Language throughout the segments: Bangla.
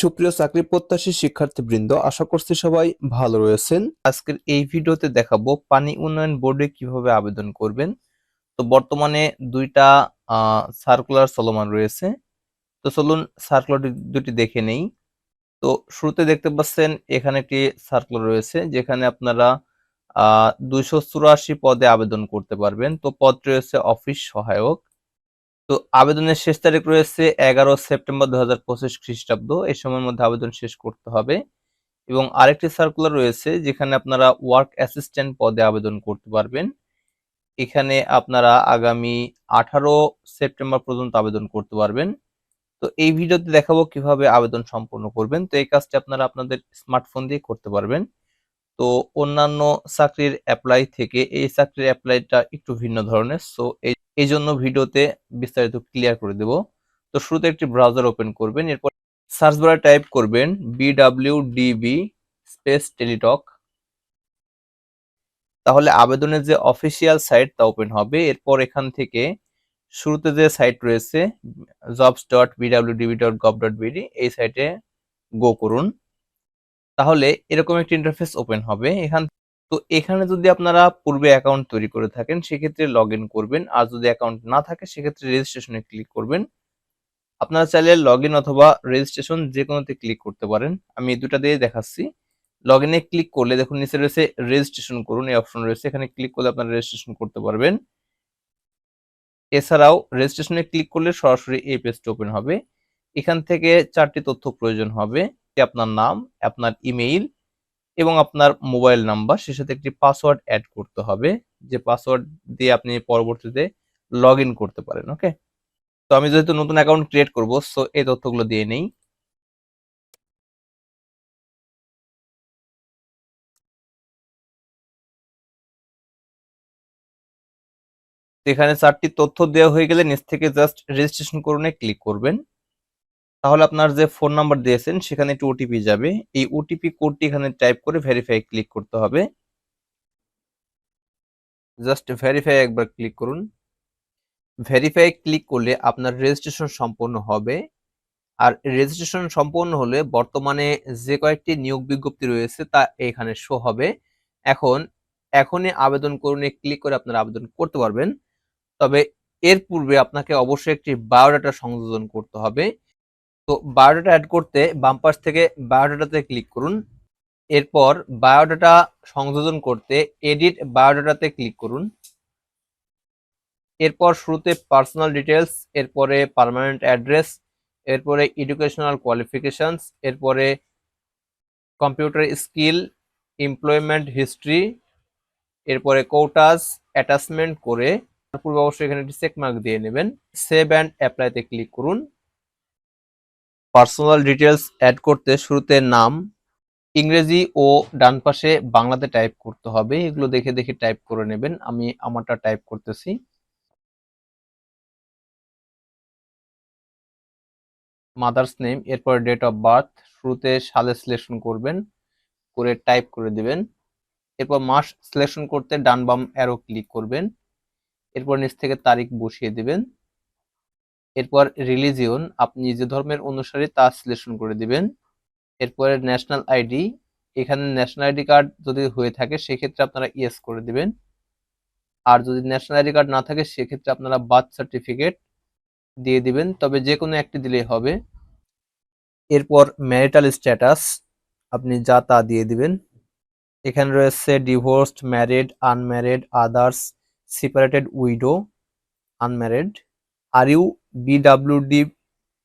সুপ্রিয় চাকরি প্রত্যাশী শিক্ষার্থীবৃন্দ, আশা করছি সবাই ভালো রয়েছেন। আজকের এই ভিডিওতে দেখাবো পানি উন্নয়ন বোর্ডে কীভাবে আবেদন করবেন। তো বর্তমানে দুইটা সার্কুলার চলমান রয়েছে। তো চলুন সার্কুলার দুটি দেখে নেই। তো শুরুতে দেখতে পাচ্ছেন এখানে একটি সার্কুলার রয়েছে, যেখানে আপনারা আহ দুইশো চুরাশি পদে আবেদন করতে পারবেন। তো পদ রয়েছে অফিস সহায়ক। তো আবেদনের শেষ তারিখ রয়েছে এগারো সেপ্টেম্বর দু হাজার পঁচিশ খ্রিস্টাব্দ। এই সময়ের মধ্যে আবেদন শেষ করতে হবে। এবং আরেকটি সার্কুলার রয়েছে যেখানে আপনারা ওয়ার্ক অ্যাসিস্ট্যান্ট পদে আবেদন করতে পারবেন। এখানে আপনারা আগামী আঠারো সেপ্টেম্বর পর্যন্ত আবেদন করতে পারবেন। তো এই ভিডিওতে দেখাবো কীভাবে আবেদন সম্পন্ন করবেন। তো এই কাজটি আপনারা আপনাদের স্মার্টফোন দিয়ে করতে পারবেন। তো অন্যান্য চাকরির অ্যাপ্লাই থেকে এই চাকরির অ্যাপ্লাইটা একটু ভিন্ন ধরনের। সো এই এই জন্য ভিডিওতে বিস্তারিত ক্লিয়ার করে দেব। তো শুরুতে একটি ব্রাউজার ওপেন করবেন, এরপর সার্চ বারে টাইপ করবেন বিডাব্লিউ ডিবি স্পেস টেলিটক তাহলে আবেদনের যে অফিসিয়াল সাইট তা ওপেন হবে, এরপর এখান থেকে শুরুতে যে সাইট রয়েছে jobs dot BWDB dot gov dot BD এই সাইটে গো করুন। তাহলে এরকম একটি ইন্টারফেস ওপেন হবে, এখান তো এখানে যদি আপনারা পূর্বে অ্যাকাউন্ট তৈরি করে থাকেন, সেক্ষেত্রে লগ ইন করবেন। আর যদি অ্যাকাউন্ট না থাকে, সেক্ষেত্রে রেজিস্ট্রেশনে ক্লিক করবেন। আপনারা চাইলে লগ অথবা রেজিস্ট্রেশন যে কোনোতে ক্লিক করতে পারেন। আমি দুটা দিয়ে দেখাচ্ছি। লগ ইনে ক্লিক করলে দেখুন, নিচে রয়েছে রেজিস্ট্রেশন করুন, এই অপশন রয়েছে। এখানে ক্লিক করলে আপনারা রেজিস্ট্রেশন করতে পারবেন। এছাড়াও রেজিস্ট্রেশনে ক্লিক করলে সরাসরি এই পেজটি ওপেন হবে। এখান থেকে চারটি তথ্য প্রয়োজন হবে। আপনার নাম, আপনার ইমেইল এবং আপনার মোবাইল নাম্বার সে সাথে একটি পাসওয়ার্ড অ্যাড করতে হবে। যে পাসওয়ার্ড দিয়ে আপনি পরবর্তীতে লগ করতে পারেন ওকে তো আমি যেহেতু নতুন অ্যাকাউন্ট ক্রিয়েট করব সো এই তথ্যগুলো দিয়ে নেই। এখানে চারটি তথ্য দেওয়া হয়ে গেলে নিচ থেকে জাস্ট রেজিস্ট্রেশন করুনে ক্লিক করবেন। তাহলে আপনার যে ফোন নাম্বার দিয়েছেন, সেখানে একটি ওটিপি যাবে। এই ওটিপি কোডটি এখানে টাইপ করে ভেরিফাই ক্লিক করতে হবে। জাস্ট ভেরিফাই একবার ক্লিক করুন। ভেরিফাই ক্লিক করলে আপনার রেজিস্ট্রেশন সম্পন্ন হবে। আর রেজিস্ট্রেশন সম্পন্ন হলে বর্তমানে যে কয়েকটি নিয়োগ বিজ্ঞপ্তি রয়েছে, তা এখানে শো হবে। এখন, এখনই আবেদন করুন ক্লিক করে আপনারা আবেদন করতে পারবেন। তবে এর পূর্বে আপনাকে অবশ্যই একটি বায়োডাটা সংযোজন করতে হবে। তো বায়োডাটা অ্যাড করতে বাম পাশ থেকে বায়োডাটাতে ক্লিক করুন। এরপর বায়োডাটা সংযোজন করতে এডিট বায়োডাটাতে ক্লিক করুন। এরপর শুরুতে পার্সোনাল ডিটেলস এরপরে পার্মানেন্ট অ্যাড্রেস এরপরে এডুকেশনাল কোয়ালিফিকেশনস এরপরে কম্পিউটার স্কিল এমপ্লয়মেন্ট হিস্ট্রি এরপরে কোটাস অ্যাটাচমেন্ট করে পূর্বে অবশ্যই এখানে একটি চেকমার্ক দিয়ে নেবেন। সেভ অ্যান্ড অ্যাপ্লাইতে ক্লিক করুন। পার্সোনাল ডিটেলস অ্যাড করতে শুরুতে নাম, ইংরেজি ও ডান পাশে বাংলাতে টাইপ করতে হবে। এগুলো দেখে দেখে টাইপ করে নেবেন। আমি আমারটা টাইপ করতেছি। মাদার্স নেম এরপর ডেট অফ বার্থ শুরুতে সালে সিলেকশন করবেন, করে টাইপ করে দিবেন। এরপর মাস সিলেকশন করতে ডান বাম অ্যারো ক্লিক করবেন। এরপর নিচ থেকে তারিখ বসিয়ে দিবেন। এরপর রিলিজিয়ন আপনি যে ধর্মের অনুসারী তা সিলেকশন করে দিবেন। এরপরে ন্যাশনাল আইডি এখানে ন্যাশনাল আইডি কার্ড যদি হয়ে থাকে, সেক্ষেত্রে আপনারা ইয়েস করে দিবেন। আর যদি ন্যাশনাল আইডি কার্ড না থাকে, সেক্ষেত্রে আপনারা বার্থ সার্টিফিকেট দিয়ে দিবেন, তবে যে কোনো একটি দিলেই হবে। এরপর ম্যারিটাল স্ট্যাটাস আপনি যা তা দিয়ে দিবেন। এখানে রয়েছে divorced married unmarried others separated widow unmarried are you BWD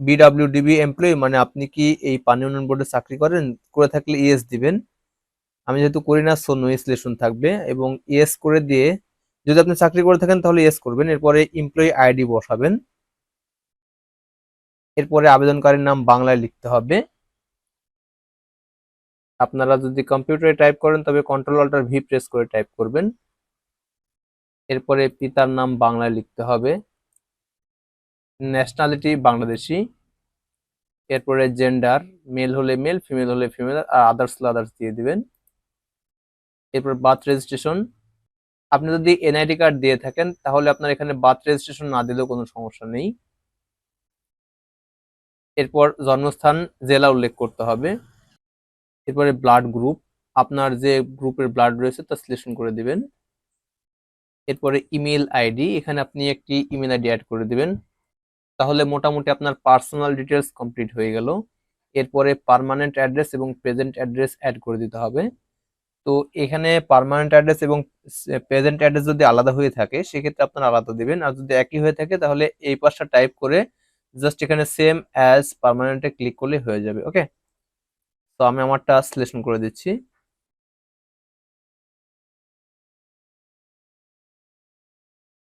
BWDB employee মানে আপনি কি এই পানি উন্নয়ন বোর্ডে চাকরি করেন? করে থাকলে ইএস দিবেন। আমি যেহেতু করি না সো নো ইনস্টলেশন থাকবে এবং ইএস করে দিয়ে যদি আপনি চাকরি করে থাকেন তাহলে ইএস করবেন। এরপরে এমপ্লয়ি আইডি বসাবেন। এরপরে আবেদনকারীর নাম বাংলায় লিখতে হবে। আপনারা যদি কম্পিউটারে টাইপ করেন, তবে কন্ট্রোল অল্টার ভি প্রেস করে টাইপ করবেন। এরপরে পিতার নাম বাংলায় লিখতে হবে। ন্যাশনালিটি বাংলাদেশি, এরপরে জেন্ডার মেল হলে মেল ফিমেল হলে ফিমেল আর আদার্স হলে আদার্স দিয়ে দিবেন। এরপর বার্থ রেজিস্ট্রেশন আপনি যদি এনআইডি কার্ড দিয়ে থাকেন, তাহলে আপনার এখানে বার্থ রেজিস্ট্রেশন না দিলেও কোনো সমস্যা নেই। এরপর জন্মস্থান, জেলা উল্লেখ করতে হবে। এরপরে ব্লাড গ্রুপ আপনার যে গ্রুপের ব্লাড রয়েছে, তা সিলেকশন করে দিবেন। এরপরে ইমেল আইডি এখানে আপনি একটি ইমেল আইডি অ্যাড করে দিবেন। তাহলে মোটামুটি আপনার পার্সোনাল ডিটেলস কমপ্লিট হয়ে গেল। এরপরে পার্মানেন্ট অ্যাড্রেস এবং প্রেজেন্ট অ্যাড্রেস অ্যাড করে দিতে হবে। তো এখানে পার্মানেন্ট অ্যাড্রেস এবং প্রেজেন্ট অ্যাড্রেস যদি আলাদা হয়ে থাকে, সেক্ষেত্রে আপনারা আলাদা দিবেন। আর যদি একই হয়ে থাকে, তাহলে এই পাশটা টাইপ করে জাস্ট এখানে সেম অ্যাজ পার্মানেন্টে ক্লিক করলে হয়ে যাবে ওকে তো আমি আমারটা সিলেকশন করে দিচ্ছি।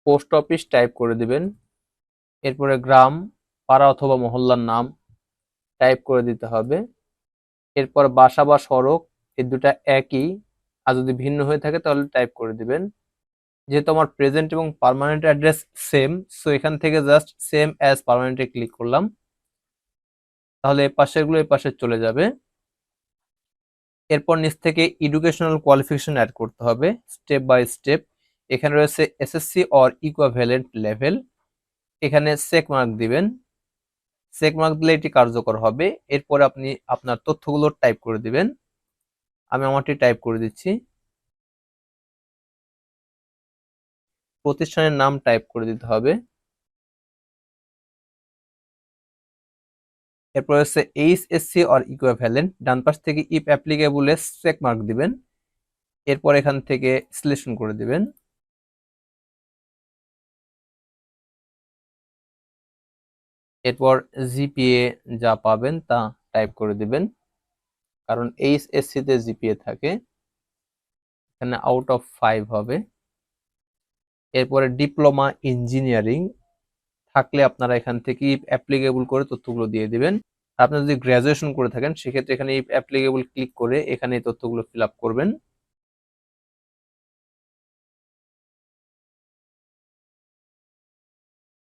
পোস্ট অফিস টাইপ করে দিবেন। এরপরে গ্রাম, পাড়া অথবা মহল্লার নাম টাইপ করে দিতে হবে। এরপর বাসা বা সড়ক এই দুটা একই, আর যদি ভিন্ন হয়ে থাকে তাহলে টাইপ করে দিবেন। যেহেতু আমার প্রেজেন্ট এবং পার্মানেন্ট অ্যাড্রেস সেম সো এখান থেকে জাস্ট সেম অ্যাজ পার্মানেন্টে ক্লিক করলাম। তাহলে এই পাশেরগুলো এই পাশে চলে যাবে। এরপর নিচ থেকে এডুকেশনাল কোয়ালিফিকেশন অ্যাড করতে হবে স্টেপ বাই স্টেপ এখানে রয়েছে এসএসসি অর ইকুইভ্যালেন্ট লেভেল এখানে চেক মার্ক দিবেন। চেক মার্ক দিলে এটি কার্যকর হবে। এরপরে আপনি আপনার তথ্যগুলো টাইপ করে দিবেন। আমি আমারটি টাইপ করে দিচ্ছি। প্রতিষ্ঠানের নাম টাইপ করে দিতে হবে। এরপর হচ্ছে এইচ এইচএসসি অর ইকুইভ্যালেন্ট ডান পাশ থেকে ইফ অ্যাপ্লিকেবলে চেক মার্ক দিবেন। এরপর এখান থেকে সিলেকশন করে দিবেন। এরপর জিপিএ যা পাবেন তা টাইপ করে দিবেন। কারণ এইচএসসি তে জিপিএ থাকে, এখানে আউট অফ ফাইভ হবে। এরপরে ডিপ্লোমা ইঞ্জিনিয়ারিং থাকলে আপনারা এখান থেকে অ্যাপ্লিকেবল করে তথ্যগুলো দিয়ে দিবেন। আপনি যদি গ্র্যাজুয়েশন করে থাকেন, সেক্ষেত্রে এখানে অ্যাপ্লিকেবল ক্লিক করে এখানে তথ্যগুলো ফিল করবেন।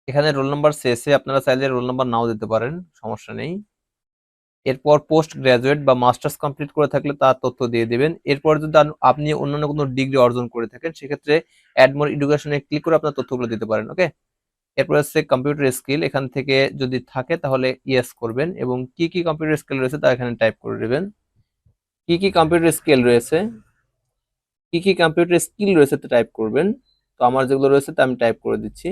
এখানে রোল নাম্বার শেষে আপনারা চাইলে রোল নাম্বার নাও দিতে পারেন, সমস্যা নেই। এরপর পোস্ট গ্রাজুয়েট বা মাস্টার্স কমপ্লিট করে থাকলে তার তথ্য দিয়ে দিবেন। এরপর যদি আপনি অন্যান্য কোনো ডিগ্রি অর্জন করে থাকেন, সেক্ষেত্রে অ্যাডমোর এডুকেশনে ক্লিক করে আপনার তথ্যগুলো দিতে পারেন ওকে এরপর হচ্ছে কম্পিউটার স্কিল এখান থেকে যদি থাকে তাহলে ইয়েস করবেন এবং কি কি কম্পিউটার স্কিল রয়েছে তা এখানে টাইপ করে দেবেন। কি কি কম্পিউটার স্কিল রয়েছে? কি কি কম্পিউটার স্কিল রয়েছে তা টাইপ করবেন। তো আমার যেগুলো রয়েছে তা আমি টাইপ করে দিচ্ছি।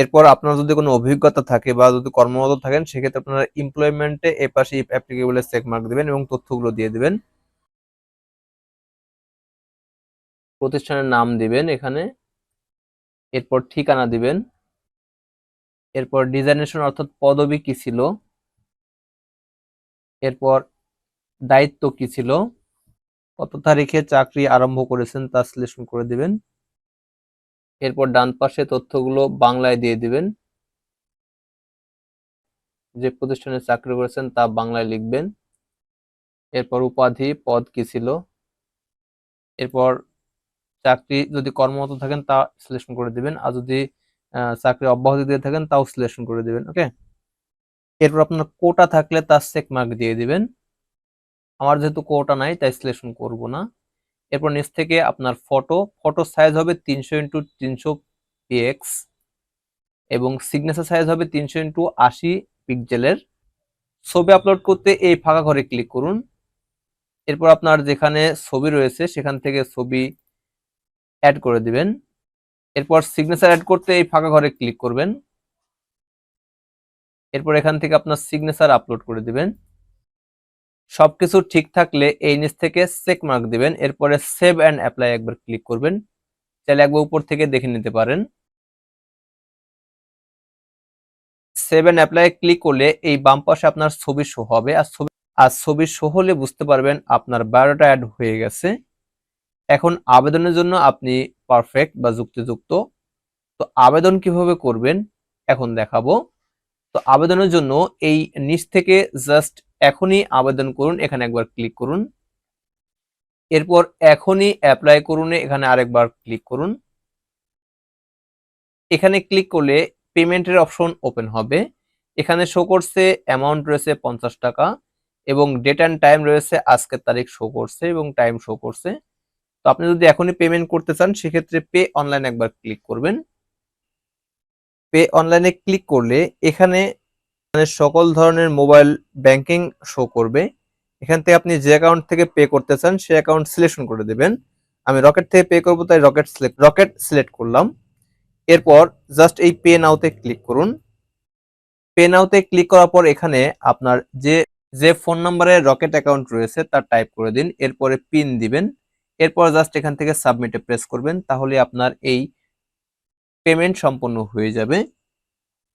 এরপর আপনার যদি কোনো অভিজ্ঞতা থাকে বা যদি কর্মরত থাকেন, সেক্ষেত্রে আপনারা এমপ্লয়মেন্টে এ পাশে অ্যাপ্লিকেবলের চেক মার্ক দিবেন এবং তথ্যগুলো দিয়ে দিবেন। প্রতিষ্ঠানের নাম দিবেন এখানে। এরপর ঠিকানা দিবেন। এরপর ডিজাইনেশন অর্থাৎ পদবি কি ছিল? এরপর দায়িত্ব কি ছিল? কত তারিখে চাকরি আরম্ভ করেছেন তা সিলেকশন করে দিবেন। এরপর ডান পাশে তথ্যগুলো বাংলায় দিয়ে দিবেন। যে প্রতিষ্ঠানে চাকরি করেছেন তা বাংলায় লিখবেন। এরপর উপাধি পদ কি ছিল? এরপর চাকরি যদি কর্মরত থাকেন তা সিলেকশন করে দিবেন, আর যদি চাকরি অব্যাহতি দিয়ে থাকেন তাও সিলেকশন করে দিবেন, ওকে? এরপর আপনার কোটা থাকলে তার চেক মার্ক দিয়ে দিবেন। আমার যেহেতু কোটা নাই তাই সিলেকশন করব না। এরপর নিচ থেকে আপনার ফটো ফটো সাইজ হবে তিনশো ইন্টু তিনশো পিএক্স এবং সিগনেচার সাইজ হবে তিনশো ইন্টু আশি পিক্সেলের ছবি আপলোড করতে এই ফাঁকা ঘরে ক্লিক করুন। এরপর আপনার যেখানে ছবি রয়েছে, সেখান থেকে ছবি অ্যাড করে দিবেন। এরপর সিগনেচার অ্যাড করতে এই ফাঁকা ঘরে ক্লিক করবেন। এরপর এখান থেকে আপনার সিগনেচার আপলোড করে দিবেন। সবকিছু ঠিক থাকলে এই নিচ থেকে চেক মার্ক দিবেন, এরপরে সেভ অ্যান্ড অ্যাপ্লাই একবার ক্লিক করবেন। চাইলে একবার উপর থেকে দেখে নিতে পারেন। সেভ অ্যান্ড অ্যাপ্লাই ক্লিক করলে এই বাম পাশে আপনার ছবি শো হবে। আর ছবি আর ছবি শো হলে বুঝতে পারবেন আপনার বায়োডাটা অ্যাড হয়ে গেছে। এখন আবেদনের জন্য আপনি পারফেক্ট বা যুক্তিযুক্ত। তো আবেদন কীভাবে করবেন? এখন দেখাবো। তো আবেদনের জন্য এই নিচ থেকে জাস্ট এখনই আবেদন করুন, এখানে একবার ক্লিক করুন। এরপর এখনই অ্যাপ্লাই করুন, এখানে আরেকবার ক্লিক করুন। এখানে ক্লিক করলে পেমেন্টের অপশন ওপেন হবে। এখানে শো করছে অ্যামাউন্ট রয়েছে পঞ্চাশ টাকা এবং ডেট অ্যান্ড টাইম রয়েছে আজকের তারিখ শো করছে এবং টাইম শো করছে। তো আপনি যদি এখনই পেমেন্ট করতে চান, সেক্ষেত্রে পে অনলাইন একবার ক্লিক করবেন। পে অনলাইনে ক্লিক করলে এখানে সকল ধরনের মোবাইল ব্যাংকিং শো করবে। এখান থেকে আপনি যে অ্যাকাউন্ট থেকে পে করতে চান, সেই অ্যাকাউন্ট সিলেকশন করে দেবেন। আমি রকেট থেকে পে করব, তাই রকেট সিলেক্ট রকেট সিলেক্ট করলাম। এরপর জাস্ট এই পে নাওতে ক্লিক করুন। পে নাওতে ক্লিক করার পর এখানে আপনার যে যে ফোন নাম্বারে রকেট অ্যাকাউন্ট রয়েছে তার টাইপ করে দিন। এরপরে পিন দিবেন। এরপর জাস্ট এখান থেকে সাবমিটে প্রেস করবেন। তাহলে আপনার এই পেমেন্ট সম্পন্ন হয়ে যাবে।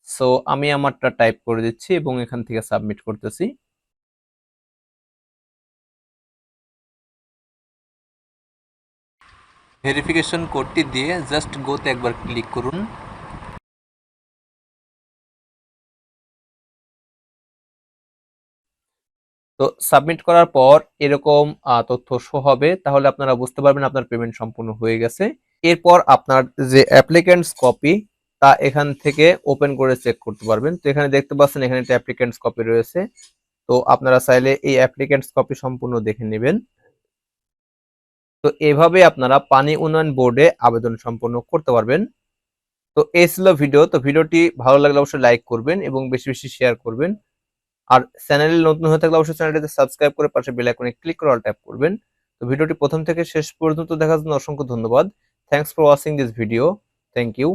সো আমি আমারটা টাইপ করে দিচ্ছি এবং এখান থেকে সাবমিট করতেছি। ভেরিফিকেশন কোডটি দিয়ে জাস্ট গোতে একবার ক্লিক করুন। তো সাবমিট করার পর এরকম তথ্য শো হবে। তাহলে আপনারা বুঝতে পারবেন আপনার পেমেন্ট সম্পূর্ণ হয়ে গেছে। এরপর আপনার যে অ্যাপ্লিক্যান্টস কপি তা এখান থেকে ওপেন করে চেক করতে পারবেন। তো এখানে দেখতে পাচ্ছেন এখানে একটা অ্যাপ্লিক্যান্টস কপি রয়েছে। তো আপনারা চাইলে এই অ্যাপ্লিক্যান্টস কপি সম্পূর্ণ দেখে নেবেন। তো এভাবে আপনারা পানি উন্নয়ন বোর্ডে আবেদন সম্পন্ন করতে পারবেন। তো এই ছিল ভিডিও তো ভিডিওটি ভালো লাগলে অবশ্যই লাইক করবেন এবং বেশি বেশি শেয়ার করবেন। আর চ্যানেলে নতুন হয়ে থাকলে অবশ্যই চ্যানেলটিতে সাবস্ক্রাইব করে পাশে বেল আইকনে ক্লিক করে অল ট্যাপ করবেন। তো ভিডিওটি প্রথম থেকে শেষ পর্যন্ত দেখার জন্য অসংখ্য ধন্যবাদ। Thanks for watching this video thank you